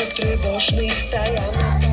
przy trybosznych stajanach.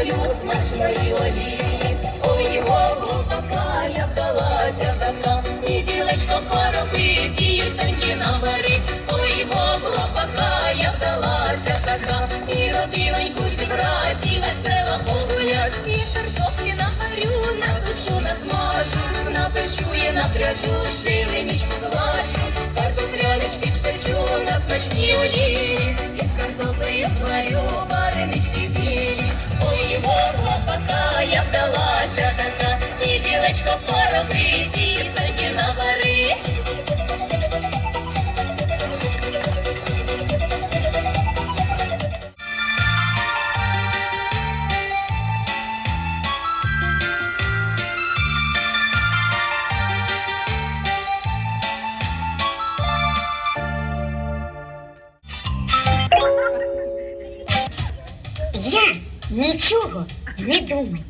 Ой, його глупака, я вдалася така, і ділечко поробить, і тоньки навари. Ой, його глупака, я вдалася така, і родиноньку зібрать, і весело погулять, і картоплі наварю, на душу насмажу, напечу і напряжу, шилимічку зважу, картоплянички спечу на смачній олії, і з зварю ділечко поробить, і тоді. Я нічого не думаю.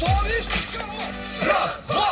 готові? Раз, два!